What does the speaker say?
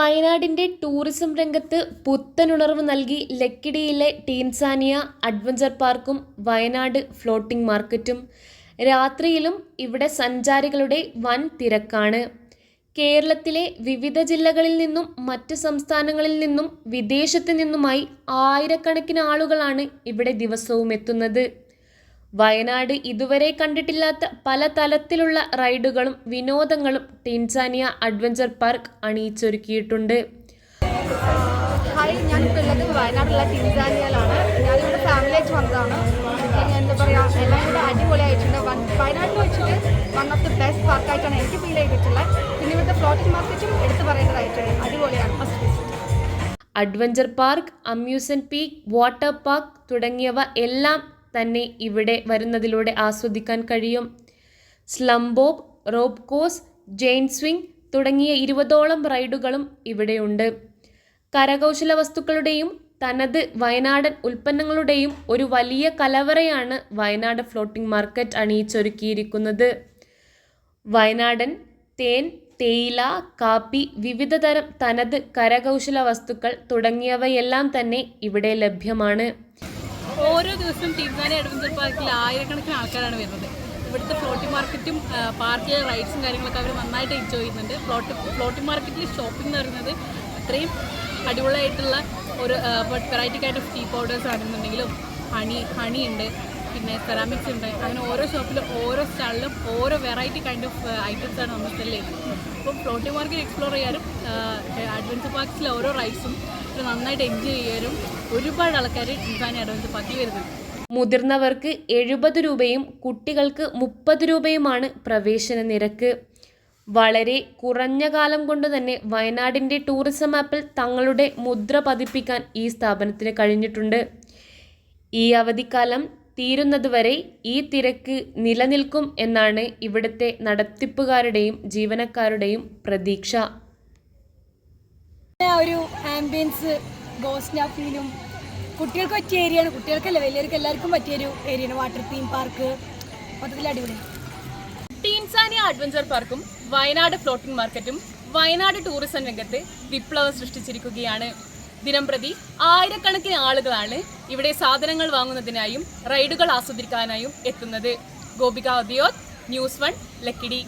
വയനാടിന്റെ ടൂറിസം രംഗത്ത് പുത്തനുണർവ് നൽകി ലക്കിടിയിലെ ടീംസാനിയ അഡ്വഞ്ചർ പാർക്കും വയനാട് ഫ്ലോട്ടിംഗ് മാർക്കറ്റും. രാത്രിയിലും ഇവിടെ സഞ്ചാരികളുടെ വൻ തിരക്കാണ്. കേരളത്തിലെ വിവിധ ജില്ലകളിൽ നിന്നും മറ്റ് സംസ്ഥാനങ്ങളിൽ നിന്നും വിദേശത്ത് നിന്നുമായി ആയിരക്കണക്കിന് ആളുകളാണ് ഇവിടെ ദിവസവും എത്തുന്നത്. വയനാട് ഇതുവരെ കണ്ടിട്ടില്ലാത്ത പല തലത്തിലുള്ള റൈഡുകളും വിനോദങ്ങളും ടിൻസാനിയ അഡ്വഞ്ചർ പാർക്ക് അണിയിച്ചൊരുക്കിയിട്ടുണ്ട്. ഹായ് ഞാനിപ്പോൾ ഉള്ളത് വയനാടുള്ള ടിൻസാനിയയിലാണ്. ഞാനിവിടെ ഫാമിലി ആയിട്ട് വന്നതാണ്. എന്താ പറയുക എല്ലാം കൂടെ അടിപൊളിയായിട്ടുണ്ട്. വയനാട്ടിൽ വെച്ചിട്ട് വൺ ഓഫ് ദി ബെസ്റ്റ് പാർക്കായിട്ടാണ് എനിക്ക് ഫീൽ ചെയ്തിട്ടുള്ളത്. പിന്നെ ഇവിടുത്തെ ഫ്ലോട്ടിംഗ് മാർക്കറ്റും എടുത്തു പറയേണ്ടതായിട്ടുണ്ട്. അടിപൊളിയാണ് first adventure park amusement park water park തുടങ്ങിയവ എല്ലാം തന്നെ ഇവിടെ വരുന്നതിലൂടെ ആസ്വദിക്കാൻ കഴിയും. സ്ലംബോബ് റോപ്പ് കോസ് ജെയിൻ സ്വിംഗ് തുടങ്ങിയ ഇരുപതോളം റൈഡുകളും ഇവിടെയുണ്ട്. കരകൗശല വസ്തുക്കളുടെയും തനത് വയനാടൻ ഉൽപ്പന്നങ്ങളുടെയും ഒരു വലിയ കലവറയാണ് വയനാട് ഫ്ലോട്ടിംഗ് മാർക്കറ്റ് അണിയിച്ചൊരുക്കിയിരിക്കുന്നത്. വയനാടൻ തേൻ തേയില കാപ്പി വിവിധതരം തനത് കരകൗശല വസ്തുക്കൾ തുടങ്ങിയവയെല്ലാം തന്നെ ഇവിടെ ലഭ്യമാണ്. ഓരോ ദിവസവും ടീംസാനി അഡ്വഞ്ചർ പാർക്കിൽ ആയിരക്കണക്കിന് ആൾക്കാരാണ് വരുന്നത്. ഇവിടുത്തെ ഫ്ലോട്ടി മാർക്കറ്റും പാർക്കിലെ റൈഡ്സും കാര്യങ്ങളൊക്കെ അവർ നന്നായിട്ട് എൻജോയ് ചെയ്യുന്നുണ്ട്. ഫ്ലോട്ടി ഫ്ലോട്ടി മാർക്കറ്റിൽ ഷോപ്പിംഗ് എന്ന് പറയുന്നത് അത്രയും അടിപൊളിയായിട്ടുള്ള ഒരു variety kind of tea powders ആണെന്നുണ്ടെങ്കിലും ഹണി ഹണി ഉണ്ട് പിന്നെ സെറാമിക്സ് ഉണ്ട്. അങ്ങനെ ഓരോ ഷോപ്പിലും ഓരോ സ്റ്റാളിലും ഓരോ വെറൈറ്റി കൈൻഡ് ഓഫ് ഐറ്റംസ് ആണ് നമ്മൾ സെല്ല് ചെയ്യുന്നത് അപ്പം ഫ്ലോട്ടി മാർക്കറ്റ് എക്സ്പ്ലോർ ചെയ്യാനും അഡ്വഞ്ചർ പാർക്സിലെ ഓരോ റൈഡ്സും നന്നായിട്ട് എൻജോയ് ചെയ്യാനും ഒരുപാട് ആൾക്കാർ ടീംസാനി അഡ്വഞ്ചർ പതി വരുന്നുണ്ട് മുതിർന്നവർക്ക് എഴുപത് രൂപയും കുട്ടികൾക്ക് മുപ്പത് രൂപയുമാണ് പ്രവേശന നിരക്ക്. വളരെ കുറഞ്ഞ കാലം കൊണ്ട് തന്നെ വയനാടിന്റെ ടൂറിസം ആപ്പിൽ തങ്ങളുടെ മുദ്ര പതിപ്പിക്കാൻ ഈ സ്ഥാപനത്തിന് കഴിഞ്ഞിട്ടുണ്ട്. ഈ അവധിക്കാലം തീരുന്നതുവരെ ഈ തിരക്ക് നിലനിൽക്കും എന്നാണ് ഇവിടുത്തെ നടത്തിപ്പുകാരുടെയും ജീവനക്കാരുടെയും പ്രതീക്ഷ. ആ ഒരു ആംബിയൻസ് ഗോസ്ന ഫീലും കുട്ടികൾക്ക് പറ്റിയ ഏരിയയാണ് കുട്ടികൾക്കല്ല വലിയവർക്ക് എല്ലാവർക്കും പറ്റിയൊരു ഏരിയയാണ് വാട്ടർ തീം പാർക്ക് മൊത്തത്തിൽ അടിപൊളി. ടീൻസാനിയ അഡ്വഞ്ചർ പാർക്കും വയനാട് ഫ്ലോട്ടിംഗ് മാർക്കറ്റും വയനാട് ടൂറിസം രംഗത്ത് വിപ്ലവം സൃഷ്ടിച്ചിരിക്കുകയാണ്. ദിനംപ്രതി ആയിരക്കണക്കിന് ആളുകളാണ് ഇവിടെ സാധനങ്ങൾ വാങ്ങുന്നതിനായും റൈഡുകൾ ആസ്വദിക്കാനായും എത്തുന്നത്. Gopika Udyog news one Lakkidi.